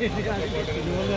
ఇవాళ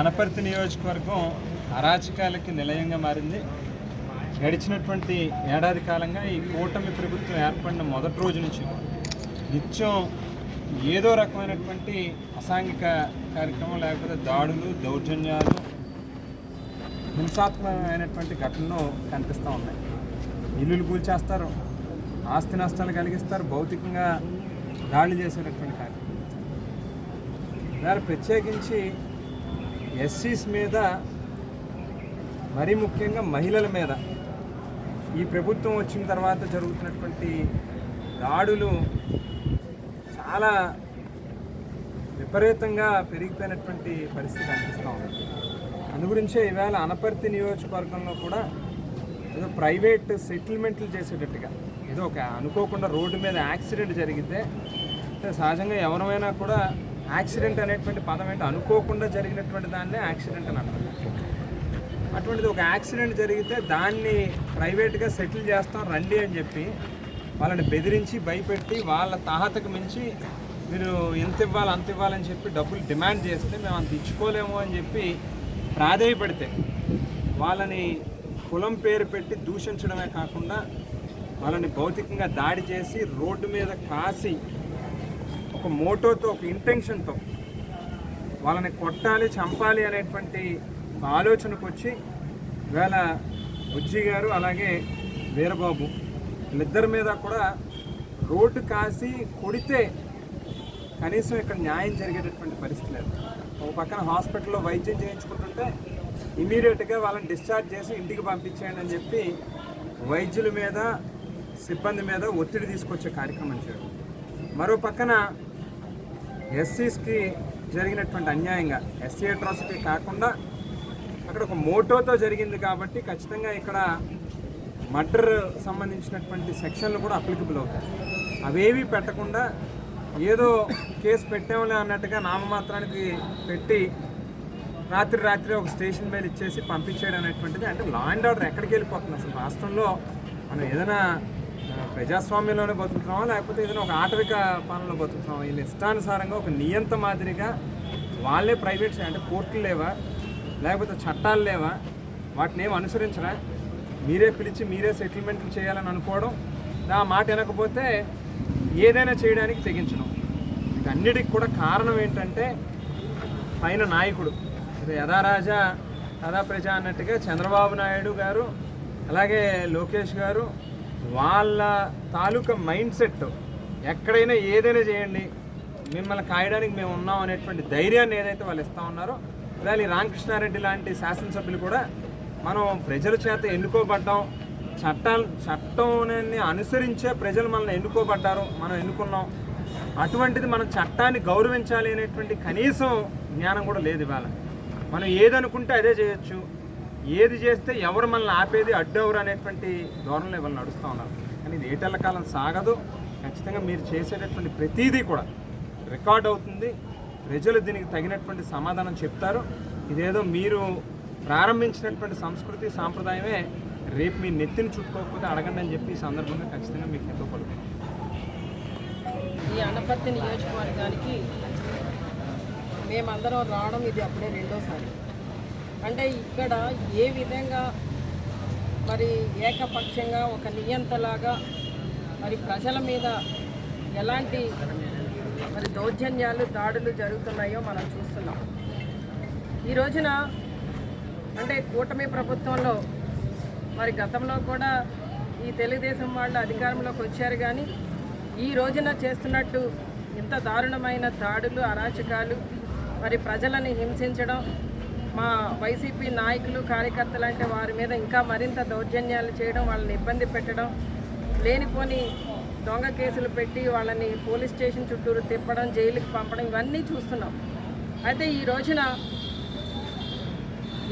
అనపర్తి నియోజకవర్గం అరాచకాలకి నిలయంగా మారింది. గడిచినటువంటి ఏడాది కాలంగా ఈ కూటమి ప్రభుత్వం ఏర్పడిన మొదటి రోజు నుంచి నిత్యం ఏదో రకమైనటువంటి అసాంఘిక కార్యక్రమం లేకపోతే దాడులు దౌర్జన్యాలు హింసాత్మకమైనటువంటి ఘటనలు కనిపిస్తూ ఉన్నాయి. ఇల్లులు కూల్చేస్తారు ఆస్తి నష్టాలు కలిగిస్తారు భౌతికంగా దాడులు చేసేటటువంటి కార్యక్రమం. దాని ప్రత్యేకించి ఎస్సీస్ మీద మరీ ముఖ్యంగా మహిళల మీద. ఈ ప్రభుత్వం వచ్చిన తర్వాత జరుగుతున్నటువంటి దాడులు చాలా విపరీతంగా పెరిగిపోయినటువంటి పరిస్థితి కనిపిస్తూ ఉంది. అందుగురించే ఈవేళ అనపర్తి నియోజకవర్గంలో కూడా ఏదో ప్రైవేట్ సెటిల్మెంట్లు చేసేటట్టుగా ఏదో ఒక అనుకోకుండా రోడ్డు మీద యాక్సిడెంట్ జరిగితే అంటే సహజంగా ఎవరైనా కూడా యాక్సిడెంట్ అనేటువంటి పదం ఏంటో అనుకోకుండా జరిగినటువంటి దాన్నే యాక్సిడెంట్ అని అంటారు అటువంటిది ఒక యాక్సిడెంట్ జరిగితే దాన్ని ప్రైవేట్గా సెటిల్ చేస్తాం రండి అని చెప్పి వాళ్ళని బెదిరించి భయపెట్టి వాళ్ళ తాహతకు మించి మీరు ఎంత ఇవ్వాలి అంత ఇవ్వాలని చెప్పి డబ్బులు డిమాండ్ చేస్తే మేము అంత ఇచ్చుకోలేము అని చెప్పి ప్రాధేయపడితే వాళ్ళని కులం పేరు పెట్టి దూషించడమే కాకుండా వాళ్ళని భౌతికంగా దాడి చేసి రోడ్డు మీద కాసి ఒక మోటోతో ఒక ఇంటెన్షన్తో వాళ్ళని కొట్టాలి చంపాలి అనేటువంటి ఆలోచనకు వచ్చి వేళ బుజ్జి గారు అలాగే వీరబాబు వీళ్ళిద్దరి మీద కూడా రోడ్డు కాసి కొడితే కనీసం ఇక్కడ న్యాయం జరిగేటటువంటి పరిస్థితి లేదు. ఒక పక్కన హాస్పిటల్లో వైద్యం చేయించుకుంటుంటే ఇమీడియట్గా వాళ్ళని డిశ్చార్జ్ చేసి ఇంటికి పంపించేయండి అని చెప్పి వైద్యుల మీద సిబ్బంది మీద ఒత్తిడి తీసుకొచ్చే కార్యక్రమం చేయడం మరో పక్కన ఎస్సీస్కి జరిగినటువంటి అన్యాయంగా ఎస్సీ అట్రాసిటీ కాకుండా అక్కడ ఒక మోటోతో జరిగింది కాబట్టి ఖచ్చితంగా ఇక్కడ మర్డర్ సంబంధించినటువంటి సెక్షన్లు కూడా అప్లికబుల్ అవుతాయి. అవేవి పెట్టకుండా ఏదో కేసు పెట్టాములే అన్నట్టుగా నామమాత్రానికి పెట్టి రాత్రి రాత్రి ఒక స్టేషన్ మీద ఇచ్చేసి పంపించేయడం అనేటువంటిది. అంటే లా అండ్ ఆర్డర్ ఎక్కడికి వెళ్ళిపోతుంది? అసలు రాష్ట్రంలో మనం ఏదైనా ప్రజాస్వామ్యంలోనే బతుకుతున్నామా? లేకపోతే ఏదైనా ఒక ఆటవిక పాలనలో బతుకుతున్నామా? వీళ్ళు ఇష్టానుసారంగా ఒక నియంత మాదిరిగా వాళ్ళే ప్రైవేట్ అంటే కోర్టులు లేవా? లేకపోతే చట్టాలు లేవా? వాటిని ఏం అనుసరించరా? మీరే పిలిచి మీరే సెటిల్మెంట్లు చేయాలని అనుకోవడం ఆ మాట వినకపోతే ఏదైనా చేయడానికి తెగించడం. వీటన్నిటికి కూడా కారణం ఏంటంటే పైన నాయకుడు. యథారాజా యథా యథా ప్రజ అన్నట్టుగా చంద్రబాబు నాయుడు గారు అలాగే లోకేష్ గారు వాళ్ళ తాలూకా మైండ్ సెట్ ఎక్కడైనా ఏదైనా చేయండి. మిమ్మల్ని కాయడానికి మేము ఉన్నాం అనేటువంటి ధైర్యాన్ని ఏదైతే వాళ్ళు ఇస్తా ఉన్నారో ఇవాళ రామకృష్ణారెడ్డి లాంటి శాసనసభ్యులు కూడా మనం ప్రజల చేత ఎన్నుకోబడ్డాం. చట్టాలు చట్టాన్ని అనుసరించే ప్రజలు మనల్ని ఎన్నుకోబడ్డారు. మనం ఎన్నుకున్నాం. అటువంటిది మనం చట్టాన్ని గౌరవించాలి అనేటువంటి కనీసం జ్ఞానం కూడా లేదు ఇవాళ. మనం ఏదనుకుంటే అదే చేయొచ్చు. ఏది చేస్తే ఎవరు మనల్ని ఆపేది అడ్డెవరు అనేటువంటి ధోరణిలో ఇవాళ నడుస్తూ ఉన్నారు. కానీ ఇది ఏటెళ్ళ కాలం సాగదు. ఖచ్చితంగా మీరు చేసేటటువంటి ప్రతిదీ కూడా రికార్డ్ అవుతుంది. ప్రజలు దీనికి తగినటువంటి సమాధానం చెప్తారు. ఇదేదో మీరు ప్రారంభించినటువంటి సంస్కృతి సాంప్రదాయమే రేపు మీ నెత్తిని చుట్టుకోకపోతే అడగండి అని చెప్పి ఈ సందర్భంగా ఖచ్చితంగా మీకు ఎంతో పలుకుతాం ఈ అనపర్తి నియోజకవర్గానికి మేమందరం రావడం ఇది అప్పుడే రెండోసారి. అంటే ఇక్కడ ఏ విధంగా మరి ఏకపక్షంగా ఒక నియంతలాగా మరి ప్రజల మీద ఎలాంటి మరి దౌర్జన్యాలు దాడులు జరుగుతున్నాయో మనం చూస్తున్నాం. ఈ రోజున అంటే కూటమి ప్రభుత్వంలో మరి గతంలో కూడా ఈ తెలుగుదేశం వాళ్ళు అధికారంలోకి వచ్చారు కానీ ఈ రోజున చేస్తున్నట్టు ఇంత దారుణమైన దాడులు అరాచకాలు మరి ప్రజలని హింసించడం మా వైసీపీ నాయకులు కార్యకర్తలు అంటే వారి మీద ఇంకా మరింత దౌర్జన్యాలు చేయడం వాళ్ళని ఇబ్బంది పెట్టడం లేనిపోని దొంగ కేసులు పెట్టి వాళ్ళని పోలీస్ స్టేషన్ చుట్టూరు తిప్పడం జైలుకి పంపడం ఇవన్నీ చూస్తున్నాం. అయితే ఈ రోజున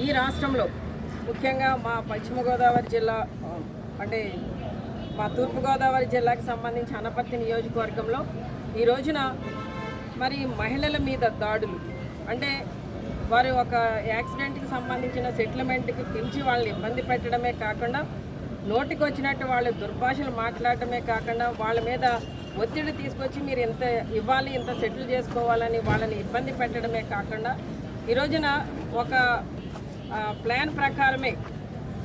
ఈ రాష్ట్రంలో ముఖ్యంగా మా పశ్చిమ గోదావరి జిల్లా అంటే మా తూర్పుగోదావరి జిల్లాకి సంబంధించి అనపర్తి నియోజకవర్గంలో ఈ రోజున మరి మహిళల మీద దాడులు అంటే వారు ఒక యాక్సిడెంట్కి సంబంధించిన సెటిల్మెంట్కి పిలిచి వాళ్ళని ఇబ్బంది పెట్టడమే కాకుండా నోటికి వచ్చినట్టు వాళ్ళు దుర్భాషలు మాట్లాడటమే కాకుండా వాళ్ళ మీద ఒత్తిడి తీసుకొచ్చి మీరు ఇంత ఇవ్వాలి ఇంత సెటిల్ చేసుకోవాలని వాళ్ళని ఇబ్బంది పెట్టడమే కాకుండా ఈ రోజున ఒక ప్లాన్ ప్రకారమే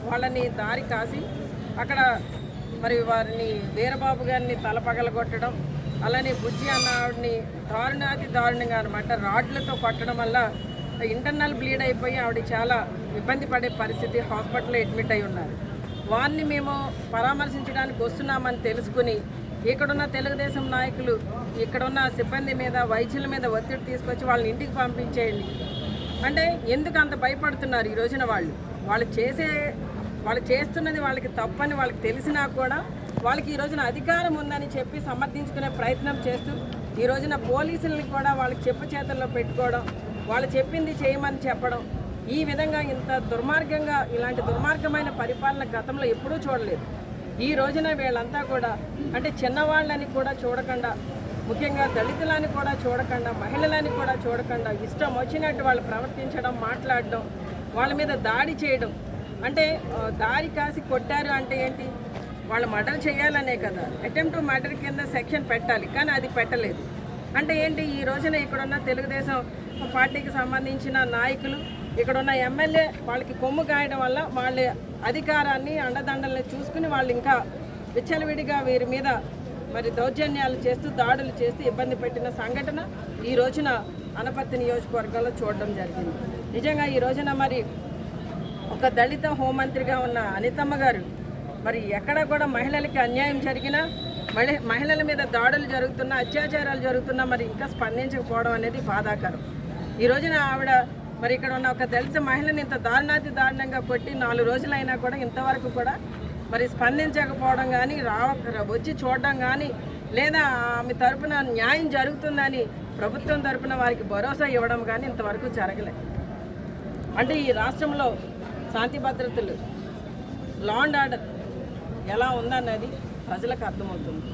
వాళ్ళని దారి కాసి అక్కడ మరి వారిని వీరబాబు గారిని తలపగలగొట్టడం అలానే బుజ్జి అన్న ఆవిడని దారుణాతి దారుణంగా అనమాట రాడ్లతో కొట్టడం వల్ల ఇంటర్నల్ బ్లీడ్ అయిపోయి ఆవిడ చాలా ఇబ్బంది పడే పరిస్థితి హాస్పిటల్లో అడ్మిట్ అయి ఉన్నారు. వారిని మేము పరామర్శించడానికి వస్తున్నామని తెలుసుకుని ఇక్కడున్న తెలుగుదేశం నాయకులు ఇక్కడున్న సిబ్బంది మీద వైద్యుల మీద ఒత్తిడి తీసుకొచ్చి వాళ్ళని ఇంటికి పంపించేయండి. అంటే ఎందుకు అంత భయపడుతున్నారు ఈ రోజున వాళ్ళు? వాళ్ళు చేసే వాళ్ళు చేస్తున్నది వాళ్ళకి తప్పని వాళ్ళకి తెలిసినా కూడా వాళ్ళకి ఈ రోజున అధికారం ఉందని చెప్పి సమర్థించుకునే ప్రయత్నం చేస్తూ ఈ రోజున పోలీసుల్ని కూడా వాళ్ళకి చెప్పు చేతుల్లో పెట్టుకోవడం వాళ్ళు చెప్పింది చేయమని చెప్పడం. ఈ విధంగా ఇంత దుర్మార్గంగా ఇలాంటి దుర్మార్గమైన పరిపాలన గతంలో ఎప్పుడూ చూడలేదు. ఈ రోజున వీళ్ళంతా కూడా అంటే చిన్నవాళ్ళని కూడా చూడకుండా ముఖ్యంగా దళితులని కూడా చూడకుండా మహిళలని కూడా చూడకుండా ఇష్టం వచ్చినట్టు వాళ్ళు ప్రవర్తించడం మాట్లాడడం వాళ్ళ మీద దాడి చేయడం. అంటే దారి కాసి కొట్టారు అంటే ఏంటి? వాళ్ళు మర్డర్ చేయాలనే కదా. అటెంప్ట్ మర్డర్ కింద సెక్షన్ పెట్టాలి కానీ అది పెట్టలేదు. అంటే ఏంటి? ఈ రోజున ఇక్కడున్న తెలుగుదేశం పార్టీకి సంబంధించిన నాయకులు ఇక్కడున్న ఎమ్మెల్యే వాళ్ళకి కొమ్ము కాయడం వల్ల వాళ్ళ అధికారాన్ని అండదండల్ని చూసుకుని వాళ్ళు ఇంకా విచ్చలవిడిగా వీరి మీద మరి దౌర్జన్యాలు చేస్తూ దాడులు చేస్తూ ఇబ్బంది పెట్టిన సంఘటన ఈ రోజున అనపర్తి నియోజకవర్గంలో చూడడం జరిగింది. నిజంగా ఈ రోజున మరి ఒక దళిత హోంమంత్రిగా ఉన్న అనితమ్మ గారు మరి ఎక్కడ కూడా మహిళలకి అన్యాయం జరిగినా మహిళ మహిళల మీద దాడులు జరుగుతున్నా అత్యాచారాలు జరుగుతున్నా మరి ఇంకా స్పందించకపోవడం అనేది బాధాకరం. ఈ రోజున ఆవిడ మరి ఇక్కడ ఉన్న ఒక దళిత మహిళని ఇంత దారుణాతి దారుణంగా కొట్టి నాలుగు రోజులైనా కూడా ఇంతవరకు కూడా మరి స్పందించకపోవడం కానీ రావ వచ్చి చూడడం కానీ లేదా ఆమె తరపున న్యాయం జరుగుతుందని ప్రభుత్వం తరపున వారికి భరోసా ఇవ్వడం కానీ ఇంతవరకు జరగలేదు అంటే ఈ రాష్ట్రంలో శాంతి భద్రతలు లా అండ్ ఆర్డర్ ఎలా ఉందన్నది ప్రజలకు అర్థమవుతుంది.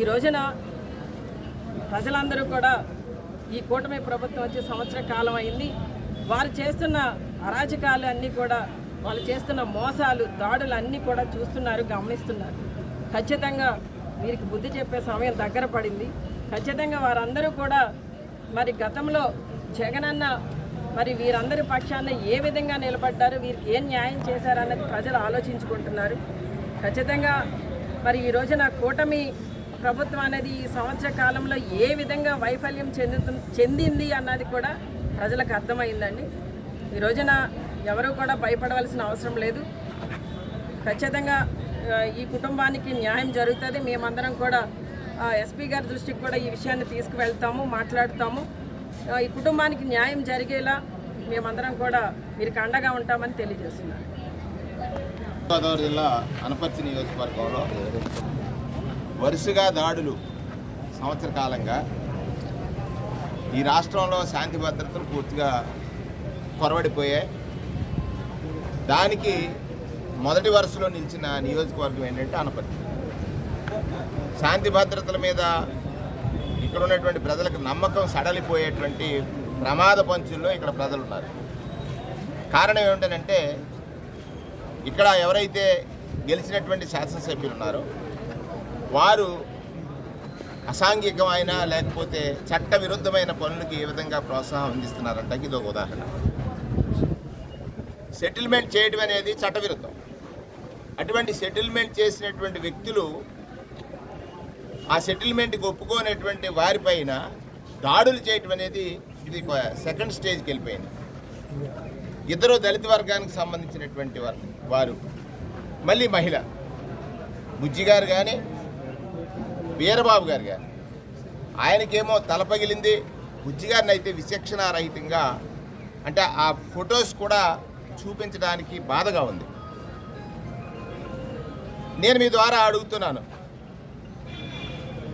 ఈ రోజున ప్రజలందరూ కూడా ఈ కూటమి ప్రభుత్వం వచ్చి సంవత్సర కాలం అయింది. వారు చేస్తున్న అరాచకాలు అన్నీ కూడా వాళ్ళు చేస్తున్న మోసాలు దాడులు అన్నీ కూడా చూస్తున్నారు గమనిస్తున్నారు. ఖచ్చితంగా వీరికి బుద్ధి చెప్పే సమయం దగ్గర పడింది. ఖచ్చితంగా వారందరూ కూడా మరి గతంలో జగనన్న మరి వీరందరి పక్షాన ఏ విధంగా నిలబడ్డారు వీరికి ఏం న్యాయం చేశారన్నది ప్రజలు ఆలోచించుకుంటున్నారు. ఖచ్చితంగా మరి ఈ రోజున కూటమి ప్రభుత్వం అనేది ఈ సంవత్సర కాలంలో ఏ విధంగా వైఫల్యం చెందుతు చెందింది అన్నది కూడా ప్రజలకు అర్థమైందండి. ఈ రోజున ఎవరూ కూడా భయపడవలసిన అవసరం లేదు. ఖచ్చితంగా ఈ కుటుంబానికి న్యాయం జరుగుతుంది. మేమందరం కూడా ఎస్పీ గారి దృష్టికి కూడా ఈ విషయాన్ని తీసుకువెళ్తాము మాట్లాడుతాము. ఈ కుటుంబానికి న్యాయం జరిగేలా మేమందరం కూడా వీరికి అండగా ఉంటామని తెలియజేస్తున్నాను. గోదావరి జిల్లా అనపర్తి నియోజకవర్గంలో వరుసగా దాడులు సంవత్సర కాలంగా ఈ రాష్ట్రంలో శాంతి భద్రతలు పూర్తిగా కొరవడిపోయాయి. దానికి మొదటి వరుసలో నిలిచిన నియోజకవర్గం ఏంటంటే అనపర్తి. శాంతి భద్రతల మీద ఇక్కడ ఉన్నటువంటి ప్రజలకు నమ్మకం సడలిపోయేటువంటి ప్రమాద పంచుల్లో ఇక్కడ ప్రజలు ఉన్నారు కారణం ఏమిటంటే ఇక్కడ ఎవరైతే గెలిచినటువంటి శాసనసభ్యులు ఉన్నారో వారు అసాంఘికమైన లేకపోతే చట్ట విరుద్ధమైన పనులకి ఏ విధంగా ప్రోత్సాహం అందిస్తున్నారంటే ఇది ఒక ఉదాహరణ. సెటిల్మెంట్ చేయడం అనేది చట్టవిరుద్ధం. అటువంటి సెటిల్మెంట్ చేసినటువంటి వ్యక్తులు ఆ సెటిల్మెంట్కి ఒప్పుకోనటువంటి వారిపైన దాడులు చేయటం అనేది ఇది ఒక సెకండ్ స్టేజ్కి వెళ్ళిపోయింది. ఇద్దరు దళిత వర్గానికి సంబంధించినటువంటి వారు వారు. మళ్ళీ మహిళ. బుజ్జి గారు కానీ వీరబాబు గారు గారు ఆయనకేమో తల పగిలింది. బుజ్జి అయితే విచక్షణారహితంగా అంటే ఆ ఫొటోస్ కూడా చూపించడానికి బాధగా ఉంది. నేను మీ ద్వారా అడుగుతున్నాను.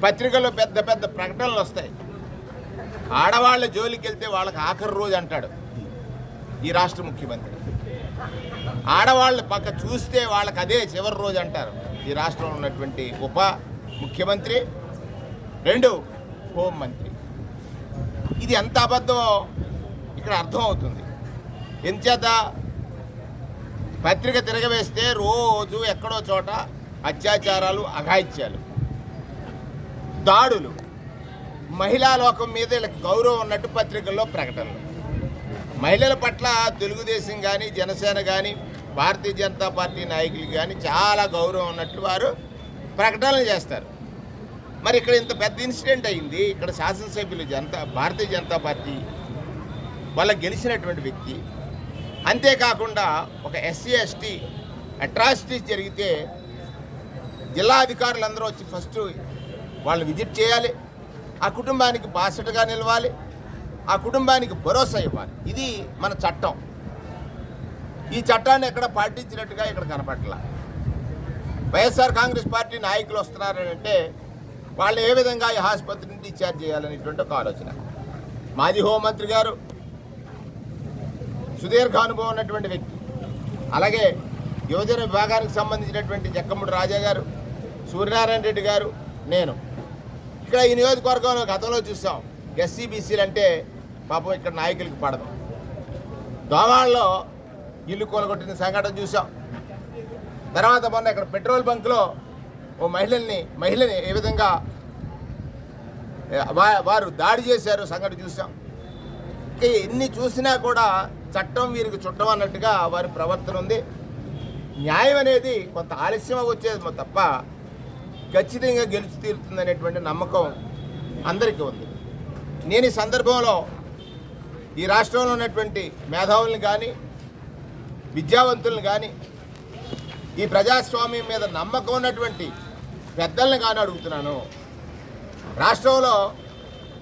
పత్రికల్లో పెద్ద పెద్ద ప్రకటనలు వస్తాయి. ఆడవాళ్ళ జోలికి వెళ్తే వాళ్ళకి ఆఖరి రోజు అంటాడు ఈ రాష్ట్ర ముఖ్యమంత్రి. ఆడవాళ్ళ పక్క చూస్తే వాళ్ళకి అదే చివరి రోజు అంటారు. ఈ రాష్ట్రంలో ఉన్నటువంటి ఉప ముఖ్యమంత్రి రెండు హోం మంత్రి ఇది ఎంత అబద్ధమో ఇక్కడ అర్థం అవుతుంది ఎంచేత పత్రిక తిరగవేస్తే రోజు ఎక్కడో చోట అత్యాచారాలు అఘాయిత్యాలు. దాడులు. మహిళా లోకం మీద వీళ్ళకి గౌరవం ఉన్నట్టు పత్రికల్లో ప్రకటనలు. మహిళల పట్ల తెలుగుదేశం కానీ జనసేన కానీ భారతీయ జనతా పార్టీ నాయకులు కానీ చాలా గౌరవం ఉన్నట్లు వారు ప్రకటనలు చేస్తారు. మరి ఇక్కడ ఇంత పెద్ద ఇన్సిడెంట్ అయింది. ఇక్కడ శాసనసభ్యులు జనతా భారతీయ జనతా పార్టీ వాళ్ళ గెలిచినటువంటి వ్యక్తి. అంతేకాకుండా ఒక ఎస్సీ ఎస్టీ అట్రాసిటీస్ జరిగితే జిల్లా అధికారులందరూ వచ్చి ఫస్ట్ వాళ్ళు విజిట్ చేయాలి. ఆ కుటుంబానికి బాసటగా నిలవాలి. ఆ కుటుంబానికి భరోసా ఇవ్వాలి. ఇది మన చట్టం. ఈ చట్టాన్ని ఎక్కడ పాటించినట్టుగా ఇక్కడ కనపట్ల వైఎస్ఆర్ కాంగ్రెస్ పార్టీ నాయకులు వస్తున్నారని అంటే వాళ్ళు ఏ విధంగా ఈ ఆసుపత్రిని డిశ్చార్జ్ చేయాలనేటువంటి ఒక ఆలోచన. మాజీ హోంమంత్రి గారు సుదీర్ఘ అనుభవం ఉన్నటువంటి వ్యక్తి. అలాగే యువజన విభాగానికి సంబంధించినటువంటి జక్కముడు రాజా గారు సూర్యనారాయణ రెడ్డి గారు నేను. ఇక్కడ ఈ నియోజకవర్గంలో గతంలో చూసాం ఎస్సీబీసీలు అంటే పాపం ఇక్కడ నాయకులకి పడదు. దోమాళ్ళలో ఇల్లు కూలగొట్టిన సంఘటన చూసాం. తర్వాత మొన్న ఇక్కడ పెట్రోల్ బంక్లో ఓ మహిళల్ని మహిళని ఏ విధంగా వారు దాడి చేశారు సంఘటన చూసాం ఎన్ని చూసినా కూడా చట్టం వీరికి చుట్టం అన్నట్టుగా వారి ప్రవర్తన ఉంది. న్యాయం అనేది కొంత ఆలస్యం వచ్చేది తప్ప ఖచ్చితంగా గెలిచి తీరుతుందనేటువంటి నమ్మకం అందరికీ ఉంది. నేను ఈ సందర్భంలో ఈ రాష్ట్రంలో ఉన్నటువంటి మేధావుల్ని కానీ విద్యావంతుల్ని కానీ ఈ ప్రజాస్వామ్యం మీద నమ్మకం ఉన్నటువంటి పెద్దల్ని కానీ అడుగుతున్నాను. రాష్ట్రంలో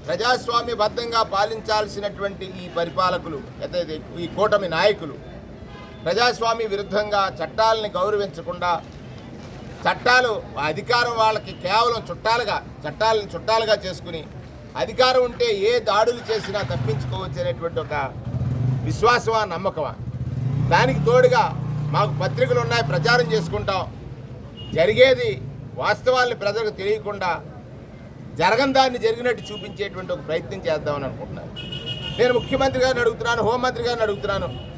ప్రజాస్వామ్యబద్ధంగా పాలించాల్సినటువంటి ఈ పరిపాలకులు అయితే ఈ కూటమి నాయకులు ప్రజాస్వామ్య విరుద్ధంగా చట్టాలని గౌరవించకుండా చట్టాలు అధికారం వాళ్ళకి కేవలం చుట్టాలుగా చట్టాలను చుట్టాలుగా చేసుకుని అధికారం ఉంటే ఏ దాడులు చేసినా తప్పించుకోవచ్చు అనేటువంటి ఒక విశ్వాసమా నమ్మకమా? దానికి తోడుగా మాకు పత్రికలు ఉన్నాయి ప్రచారం చేసుకుంటాం. జరిగేది వాస్తవాల్ని ప్రజలకు తెలియకుండా జరగని దాన్ని జరిగినట్టు చూపించేటువంటి ఒక ప్రయత్నం చేద్దామని అనుకుంటున్నాను. నేను ముఖ్యమంత్రి గారిని అడుగుతున్నాను హోంమంత్రి గారిని అడుగుతున్నాను.